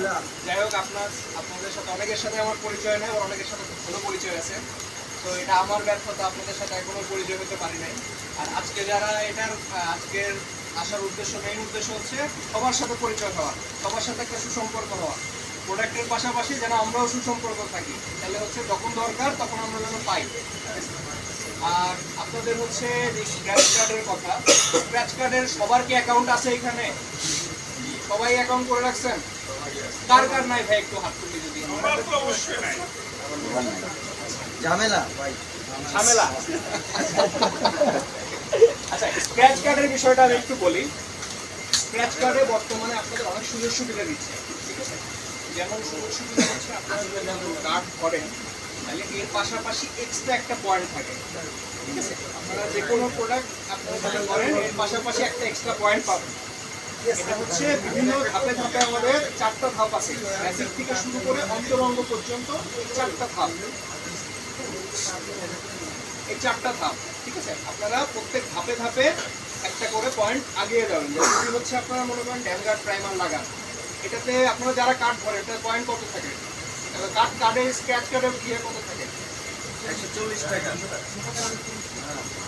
যাই হোক আপনার, আপনাদের সাথে অনেকের সাথে আমার পরিচয় নেই অনেকের সাথে ভালো পরিচয় আছে। তো এটা আমার ব্যর্থতা, আপনাদের সাথে এখনও পরিচয় হতে পারি নাই। আর আজকে যারা এটার আজকের আসার উদ্দেশ্য মেইন উদ্দেশ্য হচ্ছে সবার সাথে পরিচয় হওয়া, সবার সাথে একটা সুসম্পর্ক হওয়া। প্রোডাক্টের পাশাপাশি যেন আমরাও সুসম্পর্ক থাকি, তাহলে হচ্ছে যখন দরকার তখন আমরা যেন পাই। আর আপনাদের হচ্ছে যে কার্ডের কথা স্ক্র্যাচ কার্ডের সবার কি অ্যাকাউন্ট আছে এখানে? সবাই অ্যাকাউন্ট করে রাখছেন? কার কার নাই ভাই একটু হাত তুলি যদি? ঝামেলা ভাই ঝামেলা? আচ্ছা স্ক্র্যাচ কার্ডের বিষয়টা আমি একটু বলি। স্ক্র্যাচ কার্ডে বর্তমানে আপনাদের অনেক সুযোগ সুবিধা দিচ্ছে ঠিক আছে? যেমন সুযোগ সুবিধা হচ্ছে আপনারা যদি যেমন কার্ড করেন তাহলে এর পাশাপাশি এক্সট্রা একটা পয়েন্ট থাকে ঠিক আছে? আপনারা যে কোনো প্রোডাক্ট আপনারা করেন এর পাশাপাশি একটা এক্সট্রা পয়েন্ট পাবেন। হচ্ছে বিভিন্ন ধাপে ধাপে আমাদের চারটা ধাপ আছে। বেসিক থেকে শুরু করে অন্তরঙ্গ পর্যন্ত চারটা ধাপ। এই চারটা ধাপ, ঠিক আছে? আপনারা প্রত্যেক ধাপে ধাপে একটা করে পয়েন্ট আগিয়ে যাবেন। যদি হচ্ছে আপনারা মনে করেন ড্যামগার্ড প্রাইমার লাগান। এটাতে আপনারা যারা কার্ড করেন এটার পয়েন্ট কত থাকে? কার্ড কার্ডে স্ক্র্যাচ কার্ডে গিয়ে কত থাকে? একশো চল্লিশ টাকা।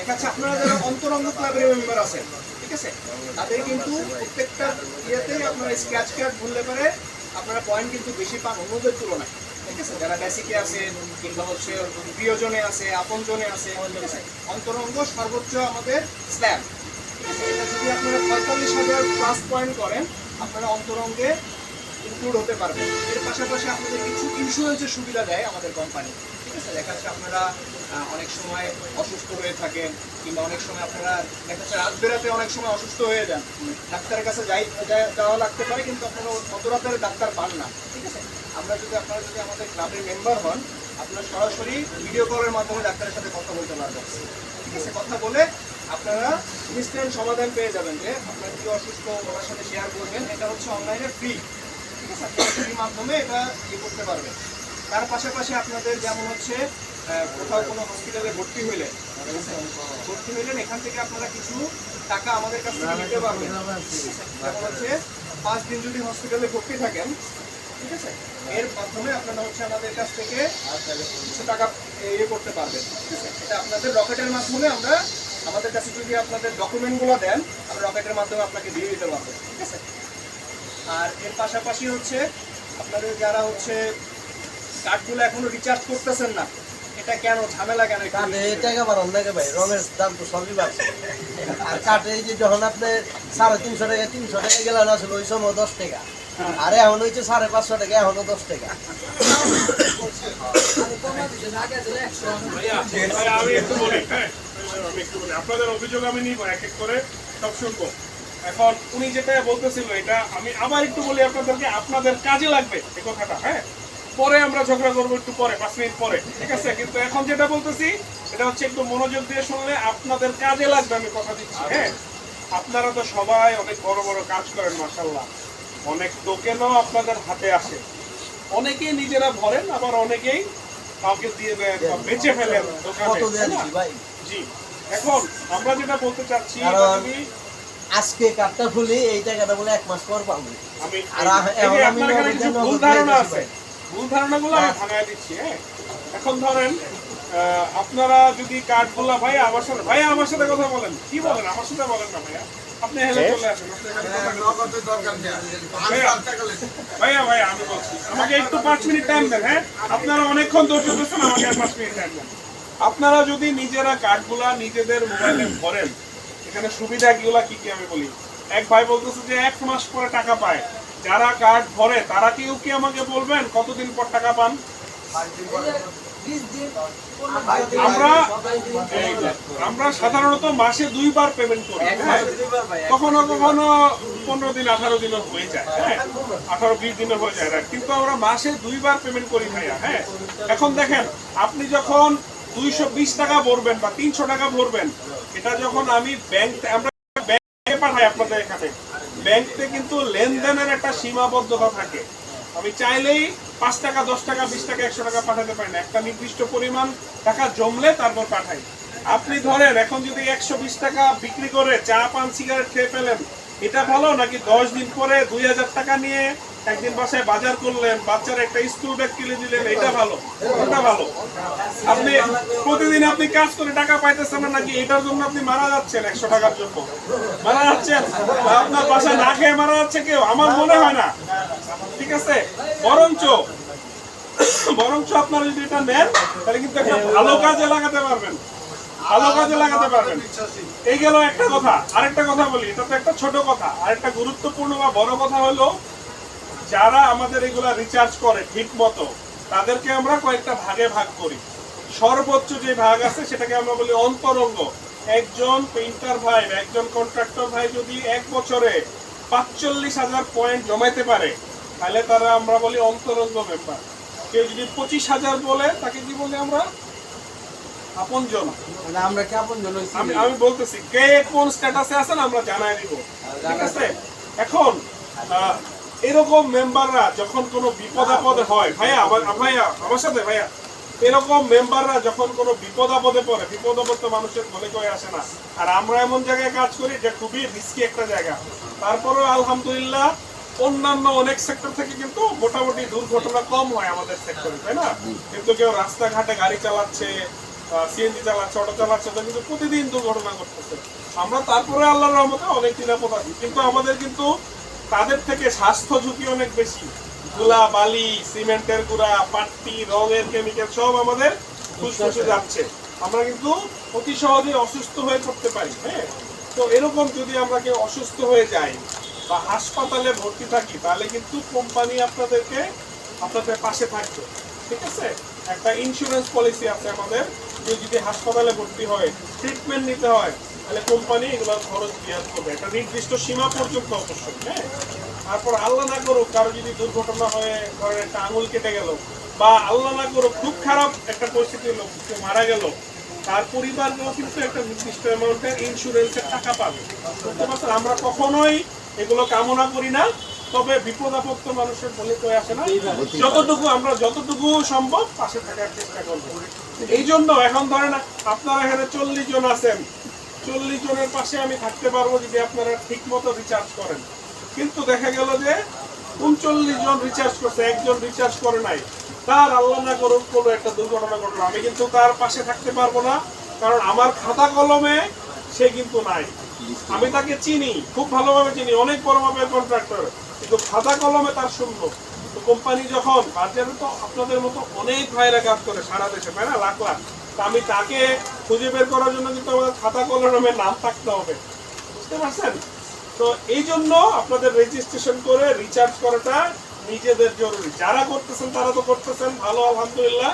দেখাচ্ছে আপনারা যারা অন্তরঙ্গ ক্লাবের মেম্বার আছেন, ঠিক আছে, তাদের কিন্তু প্রত্যেকটা ইয়েতেই আপনারা স্ক্র্যাচ কার্ড ভুললে পারে আপনারা পয়েন্ট কিন্তু বেশি পান অন্যদের তুলনায়, ঠিক আছে, যারা বেসিকে আছে কিংবা হচ্ছে প্রিয়জনে আছে, আপনজনে আছে, ঠিক আছে, অন্তরঙ্গ সর্বোচ্চ আমাদের স্ল্যাব এটা যদি আপনারা পঁয়তাল্লিশ হাজার প্লাস পয়েন্ট করেন, আপনারা অন্তরঙ্গে ইনক্লুড হতে পারবেন। এর পাশাপাশি আপনাদের কিছু ইন্স্যুরেন্সের সুবিধা দেয় আমাদের কোম্পানি ঠিক আছে, দেখা যাচ্ছে আপনারা অনেক সময় অসুস্থ হয়ে থাকেন কিংবা অনেক সময় আপনারা দেখা যাচ্ছে রাত বেরাতে অনেক সময় অসুস্থ হয়ে যান। ডাক্তারের কাছে যাই যাওয়া লাগতে পারে কিন্তু আপনারা অত রাতের ডাক্তার পান না, ঠিক আছে? আমরা যদি আপনারা যদি আমাদের ক্লাবের মেম্বার হন, আপনারা সরাসরি ভিডিও কলের মাধ্যমে ডাক্তারের সাথে কথা বলতে পারবেন, ঠিক আছে? কথা বলে আপনারা ইনস্ট্যান্ট সমাধান পেয়ে যাবেন যে আপনার কি অসুস্থ, ওনার সাথে শেয়ার করবেন, এটা হচ্ছে অনলাইনে ফ্রি ঠিক আছে? আপনারা ফ্রির মাধ্যমে এটা ইয়ে করতে পারবেন। তার পাশাপাশি আপনাদের যেমন হচ্ছে কোথাও কোনো হসপিটালে ভর্তি হইলেন ভর্তি হইলেন, এখান থেকে আপনারা কিছু টাকা আমাদের কাছ থেকে নিতে পারবেন। হচ্ছে, পাঁচ দিন যদি হসপিটালে ভর্তি থাকেন, ঠিক আছে? এর মাধ্যমে আপনারা হচ্ছে আমাদের কাছ থেকে কিছু টাকা ইয়ে করতে পারবেন, ঠিক আছে? এটা আপনাদের রকেটের মাধ্যমে আমরা আমাদের কাছে যদি আপনাদের ডকুমেন্টগুলো দেন, আমরা রকেটের মাধ্যমে আপনাকে দিয়ে দিতে পারব, ঠিক আছে? আর এর পাশাপাশি হচ্ছে, আপনাদের যারা হচ্ছে কার্ডগুলো এখনও রিচার্জ করতেছেন না এটা কেন? ঝামেলা কেন একটু কাঠে টাকা বাড়ান নাকি ভাই রঙের দাম তো সবই বাড়ছে। আর কাঠে এই যে যখন আপনি সাড়ে তিনশো টাকা তিনশো টাকা গেলেন আসলে ওই সময় দশ টাকা। আর এখন হয়েছে সাড়ে পাঁচশো টাকা এখনও দশ টাকা। আমি একটু বলি হ্যাঁ আমি একটু বলি আপনাদের অভিযোগ আমি নিব এক এক করে সব শুনব এখন উনি যেটা বলতেছিল এটা আমি আবার একটু বলি আপনাদেরকে আপনাদের কাজে লাগবে এই কথাটা হ্যাঁ? পরে আমরা ঝগড়া করব একটু পরে পাঁচ মিনিট পরে ঠিক আছে? কিন্তু এখন যেটা বলতেছি এটা হচ্ছে একটু মনোযোগ দিয়ে শুনলে আপনাদের কাজে লাগবে আমি কথা দিচ্ছি হ্যাঁ? আপনারা তো সবাই অনেক বড় বড় কাজ করেন মাসাল্লাহ অনেক টোকেনও আপনাদের হাতে আসে। অনেকেই নিজেরা ভরেন আবার অনেকেই কাউকে দিয়ে বেচে ফেলেন দোকানে জি। এখন আমরা যেটা বলতে চাচ্ছি আজকে কাঠটা খুলি এই টাকাটা বলে এক মাস পর পাবো। আমি আর আমি ভুল ধারণা আছে। ভুল ধারণাগুলো আমি হ্যাঁ। ভাঙায় দিচ্ছি হ্যাঁ। এখন ধরেন আপনারা যদি কার্ডগুলো ভাই আমার সাথে ভাই আমার সাথে কথা বলেন। কি বলেন? আমার সাথে বলেন না ভাইয়া। আপনি হেলে চলে আসেন আপনি এখানে কথা ভাইয়া, ভাইয়া ভাইয়া আমি বলছি আমাকে একটু পাঁচ মিনিট টাইম দেন হ্যাঁ? আপনারা অনেকক্ষণ আমাকে আর পাঁচ মিনিট টাইম দেন। আপনারা যদি নিজেরা কার্ডগুলা নিজেদের মোবাইলে ভরেন এখানে সুবিধাগুলা কি কি আমি বলি? এক ভাই বলতেছে যে এক মাস পরে টাকা পায়। যারা কার্ড ভরে তারা কেউ কি আমাকে বলবেন কতদিন পর টাকা পান? আমরা আমরা সাধারণত মাসে দুইবার পেমেন্ট করি হ্যাঁ? কখনো কখনো পনেরো দিন আঠারো দিনও হয়ে যায় হ্যাঁ? আঠারো বিশ দিনের হয়ে যায় না কিন্তু আমরা মাসে দুইবার পেমেন্ট করি ভাইয়া হ্যাঁ? এখন দেখেন আপনি যখন দুইশো বিশ টাকা ভরবেন বা তিনশো টাকা ভরবেন এটা যখন আমি ব্যাংক আমরা ব্যাংকে পাঠাই আপনাদের এখানে ব্যাংকে কিন্তু লেনদেনের একটা সীমাবদ্ধতা থাকে। আমি চাইলেই পাঁচ টাকা, দশ টাকা, বিশ টাকা, একশো টাকা পাঠাতে পারি না। একটা নির্দিষ্ট পরিমাণ টাকা জমলে তারপর পাঠাই। আপনি ধরেন, এখন যদি একশো বিশ টাকা বিক্রি করে চা, পান, সিগারেট খেয়ে ফেলেন, এটা ভালো নাকি দশ দিন পরে দুই হাজার টাকা নিয়ে একদিন বাসায় বাজার করলেন, বাচ্চার একটা স্কুল ব্যাগ কিনে দিলেন এটা ভালো এটা ভালো। আপনি প্রতিদিন আপনি কাজ করে টাকা পাইতেছেন না নাকি? এটার জন্য আপনি মারা যাচ্ছেন একশো টাকার জন্য। মারা যাচ্ছেন? আপনার বাসায় না খেয়ে মারা যাচ্ছে কেউ? আমার মনে হয় না। ঠিক আছে? বরঞ্চ বরঞ্চ আপনারা যদি এটা নেন, তাহলে কিন্তু একটা ভালো কাজে লাগাতে পারবেন। ভালো কাজে লাগাতে পারবেন। এই গেল একটা কথা। আরেকটা কথা বলি, এটা তো একটা ছোট কথা। আরেকটা গুরুত্বপূর্ণ বা বড় কথা হলো যারা আমাদের এগুলা রিচার্জ করে ঠিক মতো তাদেরকে আমরা কয়েকটা ভাগে ভাগ করি। সর্বোচ্চ যে ভাগ আছে সেটাকে আমরা বলি অন্তরঙ্গ। একজন পেইন্টার ভাই একজন কন্ট্রাক্টর ভাই যদি এক বছরে পাঁচচল্লিশ হাজার পয়েন্ট জমাইতে পারে তাহলে তারা আমরা বলি অন্তরঙ্গ মেম্বার কেউ যদি পঁচিশ হাজার বলে তাকে কি বলি আমরা? আপনজন। মানে আমরা কি আমি আমি বলতেছি কে কোন স্ট্যাটাসে আছেন আমরা জানাই দিব। ঠিক আছে? এখন এরকম মেম্বাররা যখন কোনো বিপদ আপদে হয়, ভাইয়া, আমার ভাইয়া, আমার সাথে, ভাইয়া, এরকম মেম্বাররা যখন কোনো বিপদ আপদে পড়ে বিপদ আপদ তো মানুষের মনে করে আসে না। আর আমরা এমন জায়গায় কাজ করি যে খুবই রিস্কি একটা জায়গা। তারপরেও আলহামদুলিল্লাহ অন্যান্য অনেক সেক্টর থেকে কিন্তু মোটামুটি দুর্ঘটনা কম হয় আমাদের সেক্টরে তাই না? কিন্তু কেউ রাস্তাঘাটে গাড়ি চালাচ্ছে সিএনজি চালাচ্ছে অটো চালাচ্ছে তো কিন্তু প্রতিদিন দুর্ঘটনা ঘটতেছে। আমরা তারপরে আল্লাহর রহমতে অনেক নিরাপদ আছি। কিন্তু আমাদের কিন্তু তাদের থেকে স্বাস্থ্য ঝুঁকি অনেক বেশি। গুলা বালি, সিমেন্টের গুঁড়া, পাট্টি, রঙের কেমিক্যাল সব আমাদের ফুসফুসে যাচ্ছে। আমরা কিন্তু অতি সহজে অসুস্থ হয়ে পড়তে পারি হ্যাঁ? তো এরকম যদি আমরা কেউ অসুস্থ হয়ে যাই বা হাসপাতালে ভর্তি থাকি, তাহলে কিন্তু কোম্পানি আপনাদেরকে আপনাদের পাশে থাকবে, ঠিক আছে? একটা ইন্স্যুরেন্স পলিসি আছে আমাদের। যদি হাসপাতালে ভর্তি হয় ট্রিটমেন্ট নিতে হয় তাহলে কোম্পানি এগুলোর খরচ বিয়ার করবে? একটা নির্দিষ্ট সীমা পর্যন্ত অবশ্যই হ্যাঁ? তারপর আল্লাহ না করুক, কারও যদি দুর্ঘটনা হয়ে, ধরেন একটা আঙুল কেটে গেল, বা আল্লাহ না করুক, খুব খারাপ একটা পরিস্থিতি হলো কেউ মারা গেল, তার পরিবারগুলো কিন্তু একটা নির্দিষ্ট অ্যামাউন্টের ইন্স্যুরেন্সের টাকা পাবে। বুঝতে পারছেন? আমরা কখনোই এগুলো কামনা করি না, তবে বিপদ আপদ তো মানুষের বলে তো আসে না? যতটুকু আমরা যতটুকু সম্ভব পাশে থাকার চেষ্টা করব। এই জন্য এখন ধরেন আপনারা এখানে চল্লিশ জন আছেন চল্লিশ জনের পাশে আমি থাকতে পারব যদি আপনারা ঠিক মতো রিচার্জ করেন। কিন্তু দেখা গেল যে উনচল্লিশ জন রিচার্জ করছে, একজন রিচার্জ করে নাই। তার আল্লাহ না করুক, কোনো একটা দুর্ঘটনা ঘটলো। আমি কিন্তু তার পাশে থাকতে পারব না, কারণ আমার খাতা কলমে সে কিন্তু নাই। আমি তাকে চিনি, খুব ভালোভাবে চিনি, অনেক বড় কন্ট্রাক্টর কিন্তু খাতা কলমে তার শূন্য। তো কোম্পানি যখন বাজারে তো আপনাদের মতো অনেক ভাইরা কাজ করে সারা দেশে, তাই না? লাখ লাখ। আমি তাকে খুঁজে বের করার জন্য কিন্তু আমাদের খাতা কলমে নাম থাকতে হবে। বুঝতে পারছেন? তো এই জন্য আপনাদের রেজিস্ট্রেশন করে রিচার্জ করাটা নিজেদের জরুরি। যারা করতেছেন তারা তো করতেছেন ভালো আলহামদুলিল্লাহ।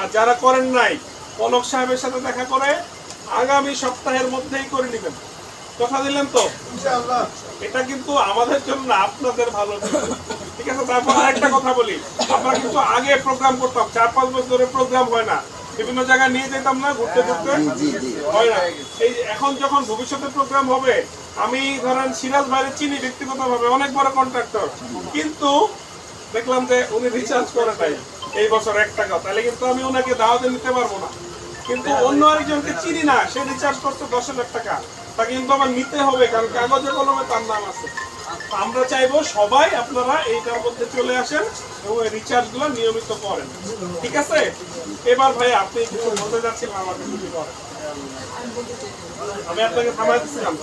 আর যারা করেন নাই কনক সাহেবের সাথে দেখা করে আগামী সপ্তাহের মধ্যেই করে নেবেন। কথা দিলেন তো? এটা কিন্তু আমাদের জন্য না, আপনাদের ভালো ঠিক আছে তারপর আরেকটা কথা বলি। আমরা কিন্তু আগে প্রোগ্রাম করতাম চার পাঁচ বছর ধরে প্রোগ্রাম হয় না। বিভিন্ন জায়গায় নিয়ে যেতাম না ঘুরতে ঘুরতে হয় না। এই এখন যখন ভবিষ্যতে প্রোগ্রাম হবে আমি ধরেন সিরাজ ভাইয়ের চিনি ব্যক্তিগতভাবে অনেক বড় কন্ট্রাক্টর কিন্তু দেখলাম যে উনি রিচার্জ করে নাই এই বছর এক টাকা। তাহলে কিন্তু আমি ওনাকে দাওয়াতে নিতে পারব না। কিন্তু অন্য আরেকজনকে চিনি না সে রিচার্জ করছে দশ হাজার টাকা। তাকে কিন্তু আবার নিতে হবে, কারণ কাগজে কলমে তার নাম আছে। আমরা চাইব সবাই আপনারা এইটার মধ্যে চলে আসেন এবং রিচার্জগুলো নিয়মিত করেন। ঠিক আছে? এবার ভাই, আপনি কিছু বলতে যাচ্ছিলেন আমাকে কিছু করেন আমি আপনাকে থামাই দিচ্ছিলাম